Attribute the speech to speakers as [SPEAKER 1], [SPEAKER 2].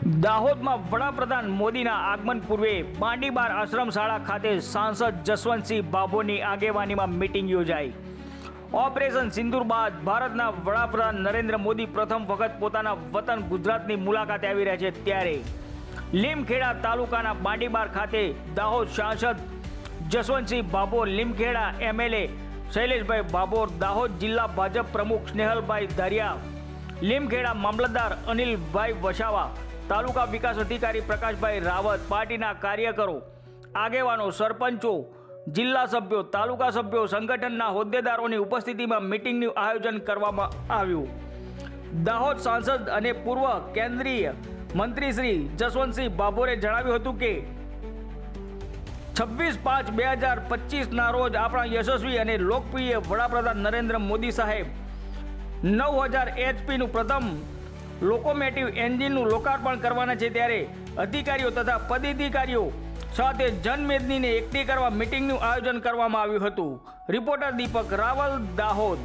[SPEAKER 1] દાહોદમાં વડાપ્રધાન મોદીના આગમન પૂર્વે પાંડીબાર આશ્રમ શાળા ખાતે સાંસદ જસવંતસિંહ બાભોની આગેવાનીમાં મીટિંગ યોજાઈ. ઓપરેશન સિંદૂર બાદ ભારતના વડાપ્રધાન નરેન્દ્ર મોદી પ્રથમ વખત પોતાના વતન ગુજરાતની મુલાકાતે આવી રહ્યા છે ત્યારે. લીમખેડા તાલુકાના બાંડીબાર ખાતે દાહોદ સાંસદ જસવંતસિંહ બાબોર લીમખેડા એમએલએ શૈલેષભાઈ બાબોર, દાહોદ જિલ્લા ભાજપ પ્રમુખ સ્નેહલભાઈ ધારિયા, લીમખેડા મામલતદાર અનિલભાઈ વસાવા તાલુકા વિકાસ અધિકારી પ્રકાશભાઈ રાવત પાર્ટીના કાર્યકરો, આગેવાનો, સરપંચો, જિલ્લા સભ્યો, તાલુકા સભ્યો, સંગઠનના હોદ્દેદારોની ઉપસ્થિતિમાં મિટિંગનું આયોજન કરવામાં આવ્યું. દાહોદ સાંસદ અને પૂર્વ કેન્દ્રીય મંત્રી શ્રી જસવંતસિંહ બાબોરે જણાવ્યું હતું કે, છવ્વીસ પાંચ બે હજાર પચીસના રોજ આપણા યશસ્વી અને લોકપ્રિય વડાપ્રધાન નરેન્દ્ર મોદી સાહેબ, નવ હજાર એચપીનું પ્રથમ લોકોમેટિવ એન્જિનનું લોકાર્પણ કરવાના છે ત્યારે અધિકારીઓ તથા પદાધિકારીઓ સાથે જનમેદનીને એકઠી કરવા મિટિંગનું આયોજન કરવામાં આવ્યું હતું. રિપોર્ટર દીપક રાવલ દાહોદ.